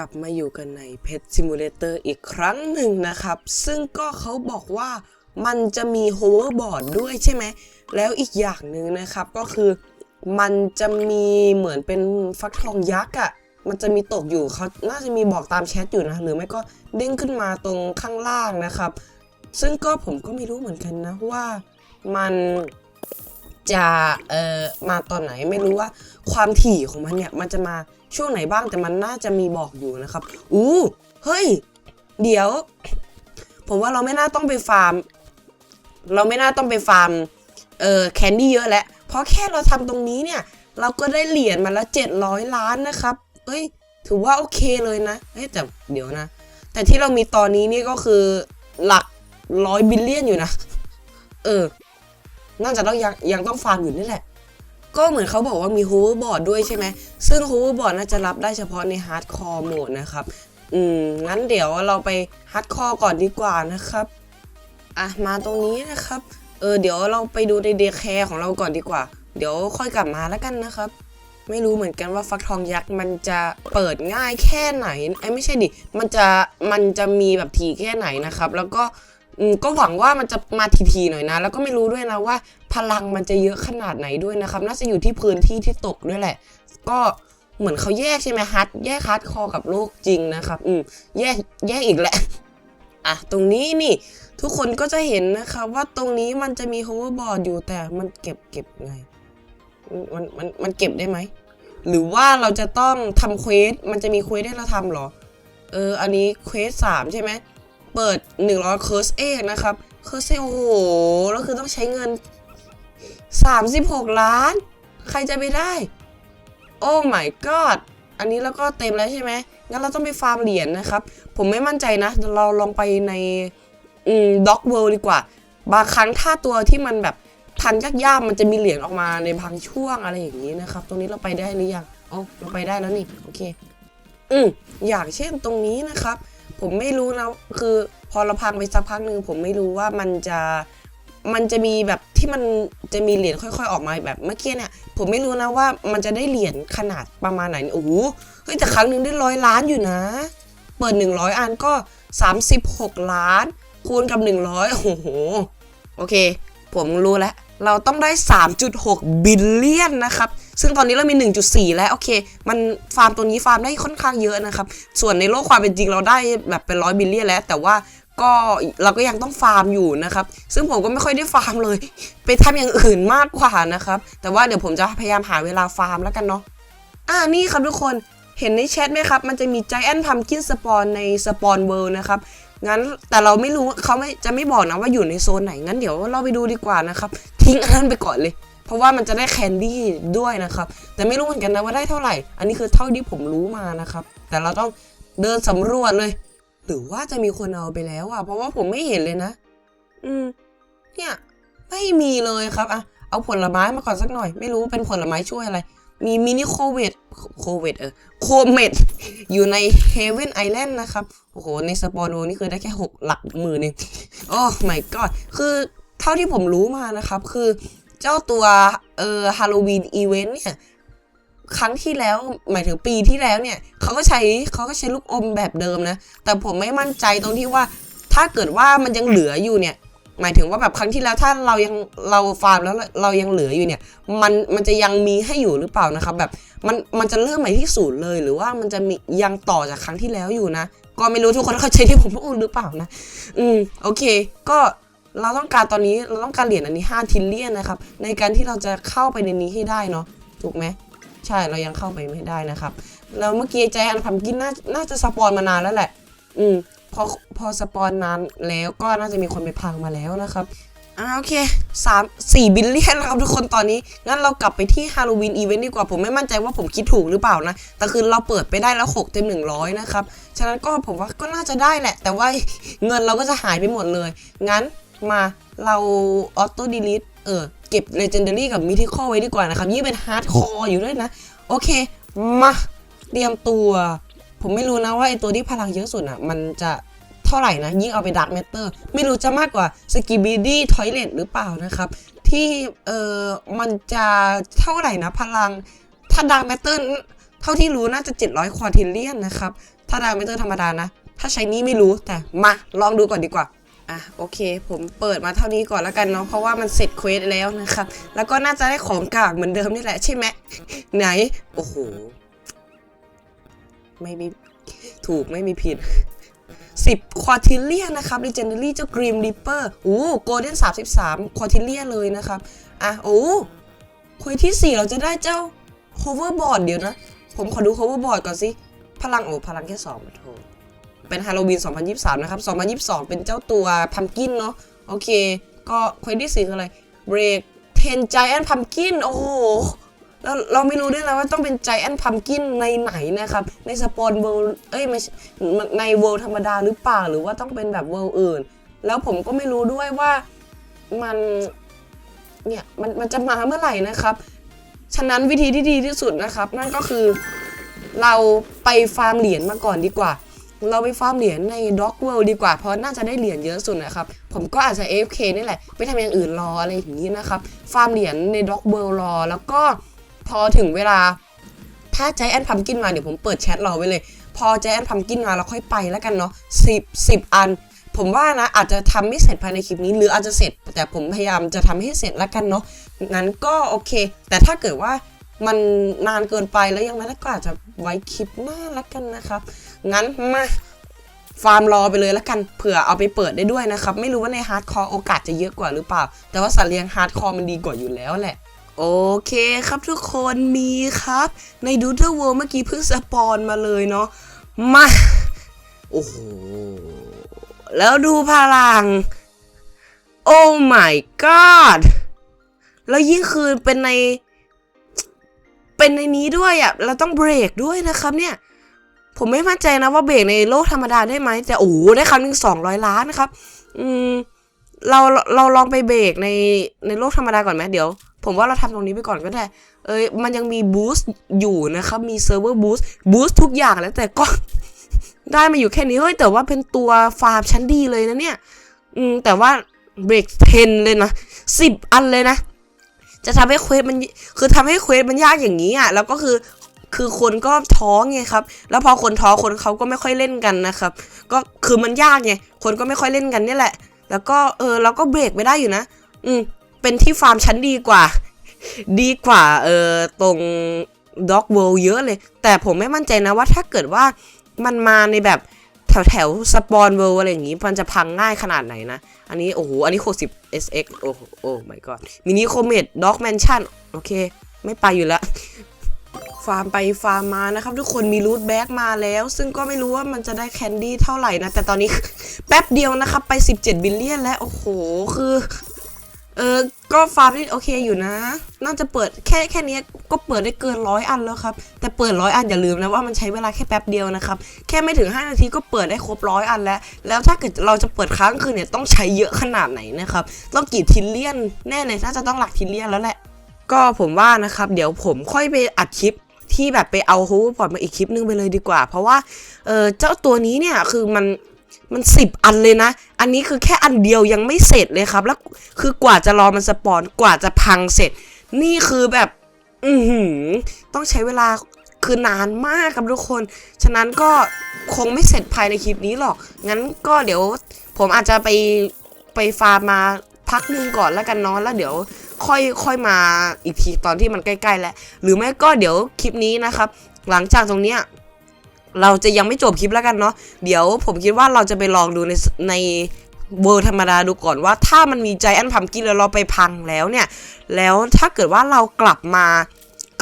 ลับมาอยู่กันใน Pet Simulator อีกครั้งหนึ่งนะครับ ซึ่งก็เขาบอกว่ามันจะมี hoverboard ด้วยใช่ไหม แล้วอีกอย่างหนึ่งนะครับก็คือมันจะมีเหมือนเป็นฟักทองยักษ์อะ่ะ มันจะมีตกอยู่เขาน่าจะมีบอกตามแชทอยู่นะ หรือไม่ก็เด้งขึ้นมาตรงข้างล่างนะครับ ซึ่งก็ผมก็ไม่รู้เหมือนกันนะว่ามัน จะเอ่อมาตอนไหนไม่รู้ว่าความถี่ของมันเนี่ยมันจะมาช่วงไหนบ้างแต่มันน่าจะมีบอกอยู่นะครับอู้เฮ้ย เดี๋ยว ผมว่าเราไม่น่าต้องไปฟาร์ม เราไม่น่าต้องไปฟาร์มเอ่อแคนดี้เยอะแล้วเพราะแค่เราทำตรงนี้เนี่ยเราก็ได้เหรียญมาแล้ว700 ล้านนะครับเอ้ย ถือว่าโอเคเลยนะเอ้ยแต่เดี๋ยวนะ แต่ที่เรามีตอนนี้นี่ก็คือหลักร้อยบิลเลียนอยู่นะ เออ น่าจะต้องยังยังต้องฟาร์มอยู่นี่แหละ ก็เหมือนเขาบอกว่ามี hoverboard ด้วยใช่ไหม ซึ่ง hoverboard น่าจะรับได้เฉพาะใน hardcore mode นะครับ อืม งั้นเดี๋ยวเราไป hardcore ก่อนดีกว่านะครับ อะ มาตรงนี้นะครับ เออ เดี๋ยวเราไปดูในเดย์แคร์ของเราก่อนดีกว่า เดี๋ยวค่อยกลับมาแล้วกันนะครับไม่รู้เหมือนกันว่าฟักทองยักษ์มันจะเปิดง่ายแค่ไหนไอ้ยไม่ใช่ดิ มันจะมันจะมีแบบทีแค่ไหนนะครับ แล้วก็ ก็หวังว่ามันจะมาทีๆหน่อยนะ แล้วก็ไม่รู้ด้วยนะว่า พลังมันจะเยอะขนาดไหนด้วยนะครับ น่าจะอยู่ที่พื้นที่ที่ตกด้วยแหละ ก็เหมือนเขาแยกใช่ไหมฮัทแยกฮัทคอร์กับโลกจริงนะครับ อืมแยกแยกอีกแหละอะตรงนี้นี่ ทุกคนก็จะเห็นนะครับ ว่าตรงนี้มันจะมี hoverboard อยู่แต่มันเก็บเก็บไงมันมันมันเก็บได้ไหมหรือว่าเราจะต้องทำเควสมันจะมีเควสให้เราทำหรอ เออ อันนี้เควสสามใช่ไหม เปิด 100เคิร์สเอกนะครับเคิร์สเอโอ้โห แล้วคือต้องใช้เงิน 36 ล้าน ใครจะไปได้ โอ้ my god อันนี้แล้วก็เต็มแล้วใช่ไหม งั้นเราต้องไปฟาร์มเหรียญนะครับ ผมไม่มั่นใจนะ เราลองไปในอืมด็อกเวิลด์ดีกว่า บางครั้งถ้าตัวที่มันแบบพันยากๆมันจะมีเหรียญออกมาในบางช่วงอะไรอย่างนี้นะครับ ตรงนี้เราไปได้หรือยังอ๋อเราไปได้แล้วนี่ โอเค อืมอย่างเช่นตรงนี้นะครับ ผมไม่รู้นะคือพอเราพังไปสักพักหนึ่งผมไม่รู้ว่ามันจะมันจะมีแบบที่มันจะมีเหรียญค่อย ๆ ออกมาแบบเมื่อกี้เนี่ย ผมไม่รู้นะว่ามันจะได้เหรียญขนาดประมาณไหนโอ้โหเฮ้ยแต่ครั้งหนึ่งได้ร้อยล้านอยู่นะ เปิด 100 อันก็ 36 ล้าน คูณกับ 100 โอ้โห โอเค ผมรู้แล้ว เราต้องได้ 3.6 บิลเลียนนะครับ ซึ่งตอนนี้เรามี 1.4 แล้วโอเค มันฟาร์มตัวนี้ฟาร์มได้ค่อนข้างเยอะนะครับ ส่วนในโลกความเป็นจริงเราได้แบบเป็นร้อยบิลเลียนแล้ว แต่ว่าก็เราก็ยังต้องฟาร์มอยู่นะครับ ซึ่งผมก็ไม่ค่อยได้ฟาร์มเลย ไปทำอย่างอื่นมากกว่านะครับ แต่ว่าเดี๋ยวผมจะพยายามหาเวลาฟาร์มแล้วกันเนาะอ่านี่ครับทุกคนเห็นในแชทไหมครับ มันจะมี Giant Pumpkin Spawn ใน Spawn World นะครับ งั้นแต่เราไม่รู้เขาไม่จะไม่บอกนะว่าอยู่ในโซนไหน งั้นเดี๋ยวเราไปดูดีกว่านะครับ ทิ้งอันนั้นไปก่อนเลย เพราะว่ามันจะได้แคนดี้ด้วยนะครับ แต่ไม่รู้เหมือนกันนะว่าได้เท่าไหร่ อันนี้คือเท่าที่ผมรู้มานะครับ แต่เราต้องเดินสำรวจเลย หรือว่าจะมีคนเอาไปแล้วอะ เพราะว่าผมไม่เห็นเลยนะ อืม เนี่ย ไม่มีเลยครับอะเอาผลไม้มาก่อนสักหน่อย ไม่รู้เป็นผลไม้ช่วยอะไร มีมินิโคเวตโคเวตเออ โคเมดอยู่ในเฮเวนไอแลนด์นะครับ โอ้โห ในสปอนโนนี่คือได้แค่ 6 หลักหมื่นเองโอ้ my god คือเท่าที่ผมรู้มานะครับ คือ เจ้าตัวเอ่อฮาโลวีนอีเวนต์เนี่ยครั้งที่แล้วหมายถึงปีที่แล้วเนี่ยเขาก็ใช้เขาก็ใช้ลูกอมแบบเดิมนะ แต่ผมไม่มั่นใจตรงที่ว่า ถ้าเกิดว่ามันยังเหลืออยู่เนี่ย หมายถึงว่าแบบครั้งที่แล้วถ้าเรายังเราฟาร์มแล้วเรายังเหลืออยู่เนี่ย มันมันจะยังมีให้อยู่หรือเปล่านะครับ แบบมันมันจะเริ่มใหม่ที่ศูนย์เลยหรือว่ามันจะมียังต่อจากครั้งที่แล้วอยู่นะ ก็ไม่รู้ทุกคนเข้าใจที่ผมพูดหรือเปล่านะ อืมโอเค ก็ เราต้องการตอนนี้เราต้องการเหรียญอันนี้5ทิลเลียนนะครับ ในการที่เราจะเข้าไปในนี้ให้ได้เนาะถูกไหมใช่เรายังเข้าไปไม่ได้นะครับแล้วเมื่อกี้ใจอันพัมกินน่าน่าจะสปอนมานานแล้วแหละ อืมพอพอสปอนนานแล้วก็น่าจะมีคนไปพังมาแล้วนะครับอ่าโอเคสามสี่บิลเลียนแล้วครับทุกคนตอนนี้ งั้นเรากลับไปที่ฮาโลวีนอีเวนต์ดีกว่าผมไม่มั่นใจว่าผมคิดถูกหรือเปล่านะ แต่คือเราเปิดไปได้แล้ว6เต็ม100นะครับ ฉะนั้นก็ผมว่าก็น่าจะได้แหละ แต่ว่าเงินเราก็จะหายไปหมดเลย งั้น มาเราออโต้ดีลิทเออเก็บ Legendary กับ Mythical ไว้ดีกว่านะครับยิ่งเป็นฮาร์ดคอร์อยู่ด้วยนะ โอเค มาเตรียมตัว ผมไม่รู้นะว่าไอตัวที่พลังเยอะสุดอะ มันจะเท่าไหร่นะ ยิ่งเอาไปดักเมเตอร์ ไม่รู้จะมากกว่าสกิบิดี้ทอยเลตหรือเปล่านะครับ ที่เออมันจะเท่าไหร่นะ พลังถ้าดักเมเตอร์เท่าที่รู้น่าจะ 700ควอทิลเลียนนะครับ ถ้าดาวไม่เตอร์ธรรมดานะ ถ้าใช้นี้ไม่รู้แต่มาลองดูก่อนดีกว่า อะโอเค ผมเปิดมาเท่านี้ก่อนแล้วกันเนาะเพราะว่ามันเสร็จเควสแล้วนะครับ แล้วก็น่าจะได้ของกากเหมือนเดิมนี่แหละใช่ไหมไหน โอ้โห ไม่มีถูกไม่มีผิด10ควอทิลเลียนะครับ Legendary เจ้ากรีมริปเปอร์โอ้โกลเด้น33ควอทิลเลียเลยนะครับ อะ โอ้ควสที่4เราจะได้เจ้า hoverboard เดี๋ยวนะ ผมขอดู hoverboard ก่อนสิ พลังโอ้พลังแค่2มาโท เป็นฮาโลวีน 2023 นะครับ 2022 เป็นเจ้าตัวพัมกินเนาะ โอเค ก็เควสที่4คืออะไร break 10 giant pumpkin โอ้โหแล้วเราไม่รู้ด้วยนะว่าต้องเป็น giant pumpkin ในไหนนะครับ ในสปอนเวิลเอ้ยไม่ในเวิลธรรมดาหรือเปล่า หรือว่าต้องเป็นแบบเวิลอื่น แล้วผมก็ไม่รู้ด้วยว่ามัน เนี่ยมันมันจะมาเมื่อไหร่นะครับ ฉะนั้นวิธีที่ดีที่สุดนะครับ นั่นก็คือเราไปฟาร์มเหรียญมาก่อนดีกว่า เราไปฟาร์มเหรียญใน Dog World ดีกว่าเพราะน่าจะได้เหรียญเยอะสุดนะครับ ผมก็อาจจะ AFK นี่แหละ ไปทำอย่างอื่นรออะไรอย่างนี้นะครับ ฟาร์มเหรียญใน Dog World รอ แล้วก็พอถึงเวลาถ้าใจแอนพัมกินมาเดี๋ยวผมเปิดแชทรอไว้เลย พอใจแอนพัมกินมาเราค่อยไปแล้วกันเนาะสิบสิบอัน ผมว่านะอาจจะทำไม่เสร็จภายในคลิปนี้ หรืออาจจะเสร็จ แต่ผมพยายามจะทำให้เสร็จแล้วกันเนาะงั้นก็โอเค แต่ถ้าเกิดว่า มันนานเกินไปแล้วยังไม่ได้ก็อาจจะไว้คลิปหน้าแล้วกันนะครับ งั้นมาฟาร์มรอไปเลยแล้วกันเผื่อเอาไปเปิดได้ด้วยนะครับ ไม่รู้ว่าในฮาร์ดคอร์โอกาสจะเยอะกว่าหรือเปล่า แต่ว่าสัตว์เลี้ยงฮาร์ดคอร์มันดีกว่าอยู่แล้วแหละ โอเคครับทุกคนมีครับ ในดูเ e อร์ World เมื่อกี้เพิ่งสปอนมาเลยเนาะมาโอ้โหแล้วดูพลัง โอ้ my god แล้วยิ่งคือเป็นใน เป็นในนี้ด้วยอะ่ะเราต้องเบรกด้วยนะครับเนี่ย ผมไม่มั่นใจนะว่าเบรกในโลกธรรมดาได้ไหมแต่โอ้ได้คำหนึ่งสองร้อยล้านนะครับ อืมเราเราลองไปเบรกในในโลกธรรมดาก่อนไหมเดี๋ยว ผมว่าเราทำตรงนี้ไปก่อนก็ได้ เอ้ยมันยังมีบูสต์อยู่นะครับ มีเซิร์ฟเวอร์บูสต์บูสต์ทุกอย่างแล้วแต่ก็ได้มาอยู่แค่นี้เฮ้ยแต่ว่าเป็นตัวฟาร์มชั้นดีเลยนะเนี่ย อืมแต่ว่าเบรกเทนเลยนะสิบอันเลยนะ จะทำให้เควสมันคือทำให้เควสมันยากอย่างนี้อะแล้วก็คือคือคนก็ท้อไงครับ แล้วพอคนท้อคนเขาก็ไม่ค่อยเล่นกันนะครับ ก็คือมันยากไงคนก็ไม่ค่อยเล่นกันนี่แหละ แล้วก็เออเราก็เบรกไม่ได้อยู่นะ อืมเป็นที่ฟาร์มชั้นดีกว่า ดีกว่าเออตรงด็อกเวลเยอะเลย แต่ผมไม่มั่นใจนะว่าถ้าเกิดว่ามันมาในแบบ แถวแถวสปอนเวอร์อะไรอย่างงี้มันจะพังง่ายขนาดไหนนะ อันนี้ โอ้โห อันนี้60 SX โอ้โหโอ้ my god มินิโคเมดด็อกแมนชั่นโอเค ไม่ไปอยู่แล้วฟาร์มไปฟาร์มมานะครับ ทุกคนมีรูทแบ็กมาแล้ว ซึ่งก็ไม่รู้ว่ามันจะได้แคนดี้เท่าไหร่นะ แต่ตอนนี้ แป๊บเดียวนะครับ ไป 17 บิลเลียนแล้ว โอ้โห คือ เออ ก็ฟาร์มนี่โอเคอยู่นะ น่าจะเปิดแค่แค่นี้ก็เปิดได้เกินร้อยอันแล้วครับ แต่เปิดร้อยอันอย่าลืมนะว่ามันใช้เวลาแค่แป๊บเดียวนะครับ แค่ไม่ถึง 5 นาทีก็เปิดได้ครบร้อยอันแล้ว แล้วถ้าเกิดเราจะเปิดค้างคืนเนี่ยต้องใช้เยอะขนาดไหนนะครับ ต้องกี่ทิลเลียนแน่เลยน่าจะต้องหลักทิลเลียนแล้วแหละ ก็ผมว่านะครับ เดี๋ยวผมค่อยไปอัดคลิปที่แบบไปเอาฮูพอร์ตมาอีกคลิปนึงไปเลยดีกว่า เพราะว่า เออเจ้าตัวนี้เนี่ยคือมัน มันสิบอันเลยนะ อันนี้คือแค่อันเดียวยังไม่เสร็จเลยครับ แล้วคือกว่าจะรอมันสปอนกว่าจะพังเสร็จ นี่คือแบบ อือหือ ต้องใช้เวลาคือนานมากครับทุกคน ฉะนั้นก็คงไม่เสร็จภายในคลิปนี้หรอก งั้นก็เดี๋ยวผมอาจจะไปไปฟาร์มมาพักนึงก่อนแล้วกันเนอนแล้วเดี๋ยวค่อยค่อยมาอีกทีตอนที่มันใกล้ๆแล้วหรือไม่ก็เดี๋ยวคลิปนี้นะครับ หลังจากตรงเนี้ย เราจะยังไม่จบคลิปแล้วกันเนาะเดี๋ยวผมคิดว่าเราจะไปลองดูในในเวอร์ธรรมดาดูก่อนว่าถ้ามันมีใจแอนพัมกินแล้วเราไปพังแล้วเนี่ย แล้วถ้าเกิดว่าเรากลับมา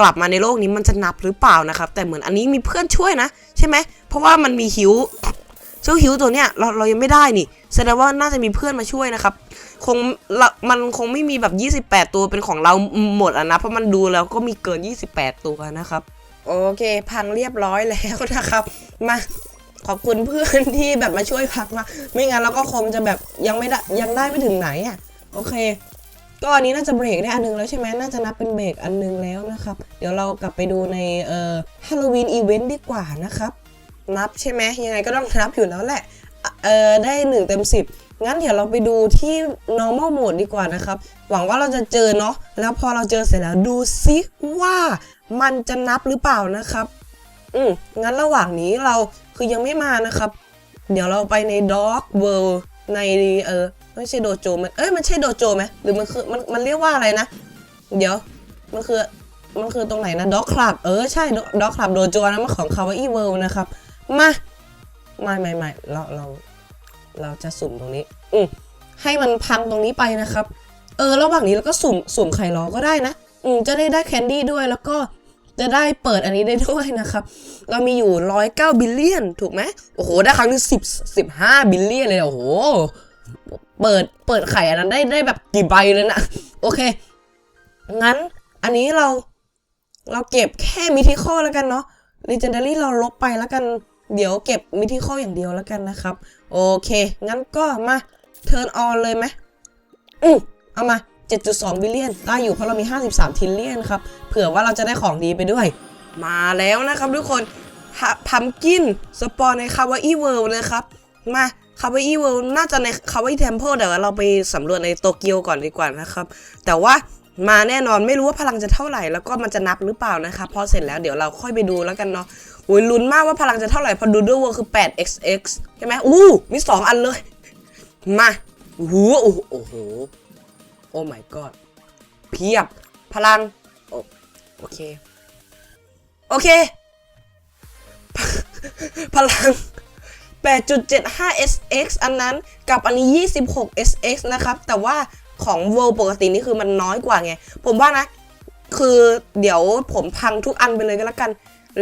กลับมาในโลกนี้มันจะนับหรือเปล่านะครับ แต่เหมือนอันนี้มีเพื่อนช่วยนะ ใช่ไหม เพราะว่ามันมีหิวเจ้าหิวตัวเนี้ยเราเรายังไม่ได้นี่แสดงว่าน่าจะมีเพื่อนมาช่วยนะครับ คงมันคงไม่มีแบบ 28 ตัวเป็นของเราหมดอะนะ เพราะมันดูแล้วก็มีเกิน 28 ตัวนะครับ โอเค พังเรียบร้อยแล้วนะครับ มาขอบคุณเพื่อนที่แบบมาช่วยพักมา ไม่งั้นเราก็คงจะแบบยังไม่ได้ยังได้ไม่ถึงไหนอะ โอเค ก็อันนี้น่าจะเบรกได้อันนึงแล้วใช่ไหมน่าจะนับเป็นเบรกอันนึงแล้วนะครับ เดี๋ยวเรากลับไปดูในเอ่อฮาโลวีนอีเวนต์ดีกว่านะครับ นับใช่ไหมยังไงก็ต้องนับอยู่แล้วแหละอะเออได้หนึ่งเต็มสิบงั้นเดี๋ยวเราไปดูที่ normal mode ดีกว่านะครับ หวังว่าเราจะเจอเนาะแล้วพอเราเจอเสร็จแล้วดูซิว่า มันจะนับหรือเปล่านะครับ อืมงั้นระหว่างนี้เราคือยังไม่มานะครับ เดี๋ยวเราไปใน Dog World ในเออไม่ใช่โดโจมันเอ้ยมันใช่โดโจไหมหรือมันคือมันมันเรียกว่าอะไรนะ เดี๋ยวมันคือมันคือตรงไหนนะ Dog Club เออใช่ Dog Club โดโจนะมันของ Kawaii World นะครับ มาไม่ไม่ไม่เราเราเราจะสุ่มตรงนี้ อืมให้มันพังตรงนี้ไปนะครับ เออ ระหว่างนี้เราก็สุ่มสุ่มไข่ล้อก็ได้นะ อืมจะได้ได้แคนดี้ด้วยแล้วก็ จะได้เปิดอันนี้ได้ด้วยนะครับ เรามีอยู่ร้อยเก้าบิลเลียนถูกไหมโอ้โห ได้ครั้งหนึงสิบสิบห้าบิลเลียนเลยโอ้โห เปิดเปิดไข่อันนั้นได้ได้แบบกี่ใบเลยนะ โอเค งั้นอันนี้เราเราเก็บแค่มิทิคอแล้วกันเนาะ Legendary เราลบไปแล้วกัน เดี๋ยวเก็บมิทิคออย่างเดียวแล้วกันนะครับ โอเค งั้นก็มา Turn on เลยไหมอืมเอามา 7.2 บิลเลียนได้อยู่เพราะเรามี 53 ทิลเลียนครับ เผื่อว่าเราจะได้ของดีไปด้วย มาแล้วนะครับทุกคนพัมกินสปอนในคาวาอีเวิลด์นะครับ มาคาวาอีเวิลด์น่าจะในคาวาอีเทมเพลเดี๋ยวเราไปสำรวจในโตเกียวก่อนดีกว่านะครับ แต่ว่ามาแน่นอนไม่รู้ว่าพลังจะเท่าไหร่แล้วก็มันจะนับหรือเปล่านะครับพอเสร็จแล้วเดี๋ยวเราค่อยไปดูแล้วกันเนาะโอ้ยลุ้นมากว่าพลังจะเท่าไหร่พอดูด้วยว่าคือ 8xx ใช่ไหมอู้มี 2 อันเลย มาโอ้โหโอ้โห โอ้โหโอ้ my god เพียบ พลัง โอโอเค โอเค พลัง 8.75 SX อันนั้นกับอันนี้ 26 SX นะครับ แต่ว่าของ World ปกตินี่คือมันน้อยกว่าไง ผมว่านะ คือเดี๋ยวผมพังทุกอันไปเลยก็แล้วกัน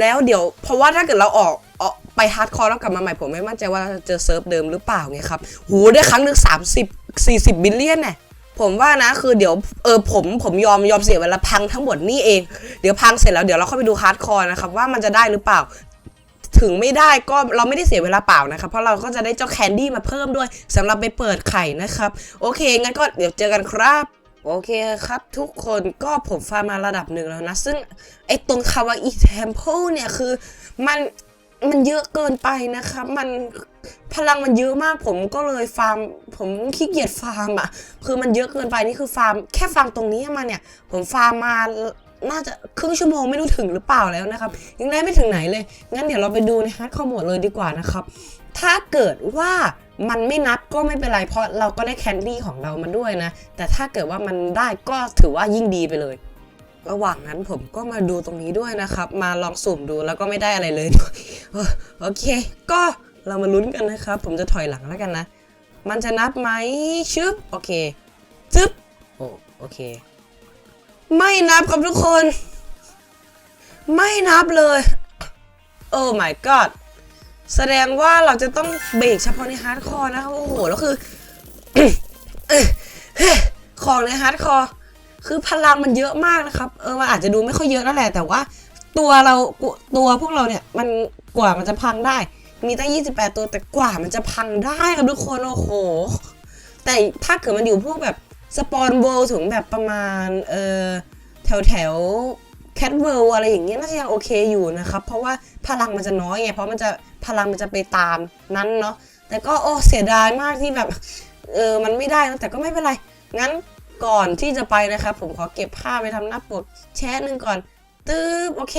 แล้วเดี๋ยว เพราะว่าถ้าเกิดเราออกออกไปฮาร์ดคอร์แล้วกลับมาใหม่ผมไม่มั่นใจว่าจะเจอเซิร์ฟเดิมหรือเปล่าไงครับโหได้ครั้งหนึ่ง30 40 บิลเลียนเนี่ย ผมว่านะคือเดี๋ยวเออผมผมยอมยอมเสียเวลาพังทั้งหมดนี่เอง เดี๋ยวพังเสร็จแล้วเดี๋ยวเราเข้าไปดูฮาร์ดคอร์นะครับว่ามันจะได้หรือเปล่า ถึงไม่ได้ก็เราไม่ได้เสียเวลาเปล่านะครับ เพราะเราก็จะได้เจ้าแคนดี้มาเพิ่มด้วยสำหรับไปเปิดไข่นะครับ โอเค งั้นก็เดี๋ยวเจอกันครับโอเคครับ ทุกคนก็ผมฟาร์มาระดับหนึ่งแล้วนะ ซึ่งไอ้ตรงคาวาอีเทมเพลเนี่ยคือมัน มันเยอะเกินไปนะครับมันพลังมันเยอะมากผมก็เลยฟาร์ม ผมขี้เกียจฟาร์มอะ คือมันเยอะเกินไปนี่คือฟาร์มแค่ฟาร์มตรงนี้มาเนี่ย ผมฟาร์มมาน่าจะครึ่งชั่วโมงไม่รู้ถึงหรือเปล่าแล้วนะครับ ยังได้ไม่ถึงไหนเลย งั้นเดี๋ยวเราไปดูในฮาร์ดคอร์โหมดเลยดีกว่านะครับ ถ้าเกิดว่ามันไม่นับก็ไม่เป็นไรเพราะเราก็ได้แคนดี้ของเรามาด้วยนะ แต่ถ้าเกิดว่ามันได้ก็ถือว่ายิ่งดีไปเลย ระหว่างนั้นผมก็มาดูตรงนี้ด้วยนะครับ มาลองสุ่มดูแล้วก็ไม่ได้อะไรเลยโอเค ก็เรามาลุ้นกันนะครับ ผมจะถอยหลังแล้วกันนะ มันจะนับไหมชึบโอเคจึ๊บโอ้โอเค ไม่นับครับทุกคน ไม่นับเลยโอ้ my god แสดงว่าเราจะต้องเบรกเฉพาะในฮาร์ดคอร์นะครับโอ้โหแล้วคือของในฮาร์ดคอร์ คือพลังมันเยอะมากนะครับ เออมันอาจจะดูไม่ค่อยเยอะนั่นแหละ แต่ว่า ตัวเราตัวพวกเราเนี่ย มันกว่ามันจะพังได้ มีตั้ง 28 ตัวแต่กว่ามันจะพังได้ครับทุกคนโอ้โห แต่ถ้าเกิดมันอยู่พวกแบบสปอนเวิลถึงแบบประมาณเออแถวแถวแคทเวิลอะไรอย่างเงี้ยน่าจะยังโอเคอยู่นะครับ เพราะว่าพลังมันจะน้อยไง เพราะมันจะพลังมันจะไปตามนั้นเนาะแต่ก็โอ้เสียดายมากที่แบบเออมันไม่ได้นะแต่ก็ไม่เป็นไร งั้น ก่อนที่จะไปนะครับ ผมขอเก็บภาพไปทำหน้าปกแชทหนึ่งก่อนตึ๊บโอเค